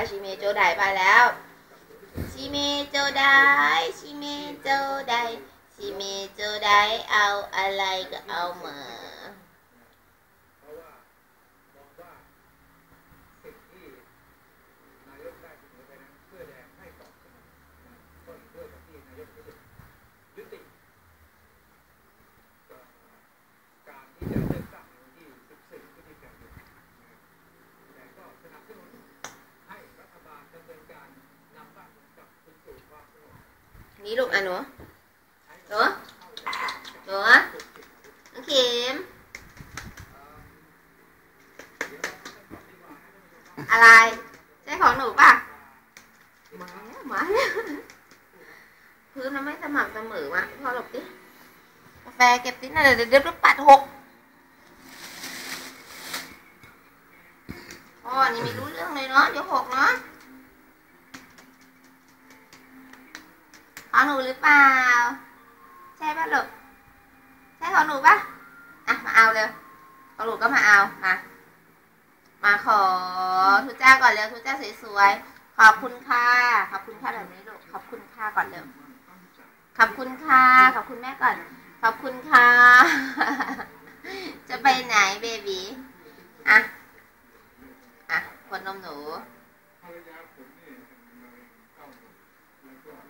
แล้วชิเมโจไดไปแล้วชิเมโจไดชิเมโจไดชิเมโจไดเอาอะไรก็เอามา เพราะว่ามองว่าสิ่งที่นายกได้เสนอไปนั้นเพื่อแดงให้ตอบสนองนะก็เห็นด้วยกับที่นายกรู้สึกยุติก็การที่จะเลือกตั้งในวันที่ 14พฤศจิกายนนะแต่ก็สนับสนุนให้รัฐบาลดำเนินการนำบ้านเมืองกลับคืนสู่ความสงบ นี่ลูกอะหนูหนูหนูน้องเข็มอะไร ใช่ของหนูป่ะมาแล้วมาแล้วพื้นมันไม่สม่ำเสมอวะพ่อหลบดิกาแฟเก็บติดนะเดี๋ยวเดี๋ยวเดี๋ยวปัดหกพ่อนี่ไม่รู้เรื่องเลยเนาะเดี๋ยวหกเนาะ ของหนูหรือเปล่า ใช่ป่ะลูกใช่ของหนูป่ะอะมาเอาเลยของหนูก็มาเอามามาขอทุจ้าก่อนเร็วทุจ้าสวยๆขอบคุณค่ะขอบคุณค่ะแบบนี้ลูกขอบคุณค่ะก่อนเร็วขอบคุณค่ะขอบคุณแม่ก่อน ขอบคุณค่ะจะไปไหนเบบีอะอะคนนมหนู ภรรยาผมนี่เข้าแล้วก็ร่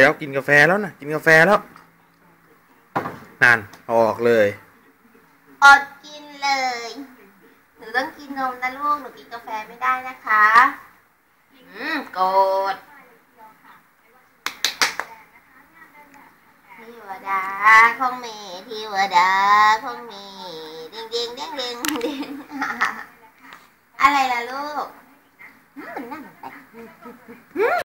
แล้วกินกาแฟแล้วนะกินกาแฟแล้วนานออกเลยอดกินเลยหนูต้องกินนมนะลูกหนูกินกาแฟไม่ได้นะคะอืมโกรธเทิวดาคงมีเทิวดาคงมีเด้งเด้งเด้งเด้งเด้งอะไรล่ะลูกมันน่ามันแป